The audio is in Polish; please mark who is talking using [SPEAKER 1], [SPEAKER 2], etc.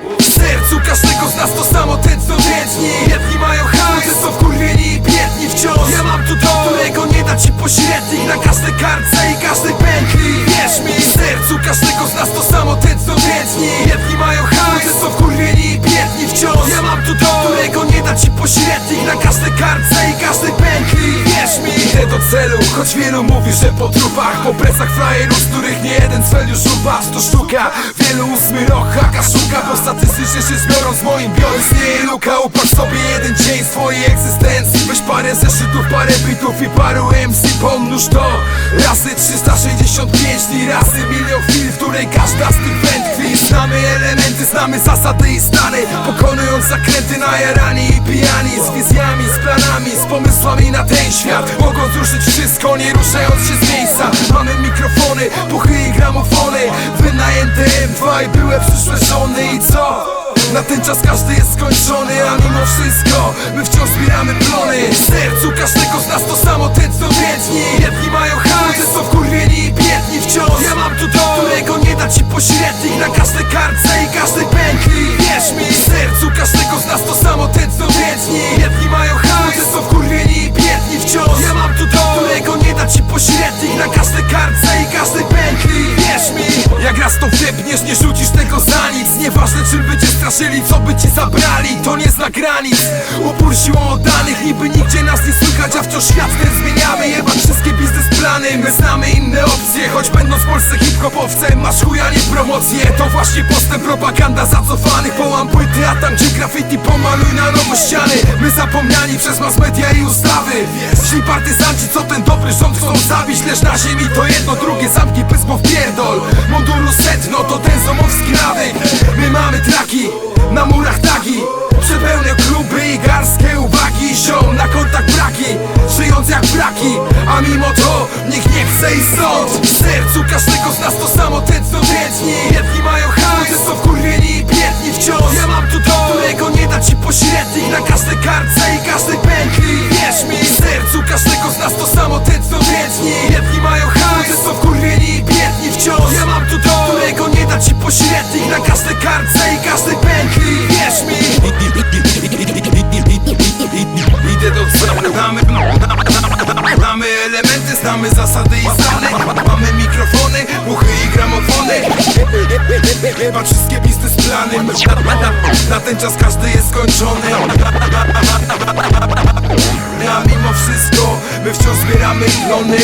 [SPEAKER 1] W sercu każdego z nas to samo ten co więźni Jedni mają hajs, są wkurwieni i biedni wciąż. Ja mam tu dom, którego nie da ci pośrednik Na każdej kartce i każdej pętli Wierz mi, w sercu każdego z nas to samo ten co więźni Jedni mają hajs, są wkurwieni i biedni wciąż. Ja mam tu dom, którego nie da ci pośrednik Na każdej kartce i każdej pętli Wierz mi, idę do celu Choć wielu mówi, że po trupach Po plecach frajerów, z których nie jeden cel już upadł. To sztuka, wielu ósmy rok haka szuka Bo moim biorem Istnieje luka, upatrz sobie jeden dzień swojej egzystencji. Weź parę zeszytów, parę bitów i paru MC Pomnóż to. Razy 365 dni Razy milion chwil, w której każda z tych wędkwi Znamy elementy, znamy zasady i stany. Pokonując zakręty najarani i pijani. Z wizjami, z planami, z pomysłami na ten świat. Mogąc ruszyć wszystko, nie ruszając się z miejsca. Mamy mikrofony, Na ten czas każdy jest skończony, a mimo wszystko My wciąż zbieramy plony. W sercu każdego z nas to samo ten co więźni Jedni mają hajs, są wkurwieni i biedni wciąż. Ja mam tu dom, którego nie da ci pośrednik. Na każdej kartce raz to wdepniesz, nie rzucisz tego za nic. Nieważne czym by cię straszyli, co by ci zabrali To nie zna granic, upór siłą oddanych Niby nigdzie nas nie słychać, a wciąż świat ten zmieniamy. Jebać wszystkie biznesplany, my znamy inne opcje. Choć będąc w Polsce hip-hopowcem Masz chuja nie to właśnie postęp Propaganda zacofanych, połam płyty A tam gdzie graffiti pomaluj na nowo ściany. My zapomniani przez mass media i ustawy. Źli partyzanci, co ten dobry rząd chcą zabić Leż na ziemi to stąd. W sercu każdego z nas to samo co więźni Jedni mają hajs, są wkurwieni i biedni wciąż. Ja mam tu dom, którego nie da ci pośrednik. Na każdej kartce i każdej pętli Wierz mi, w sercu każdego z nas to samo co więźni Jedni mają hajs, elementy, znamy zasady i stany Mamy mikrofony, muchy i gramofony. Chyba wszystkie biznesplany na, na ten czas każdy jest skończony. A mimo wszystko, my wciąż zbieramy plony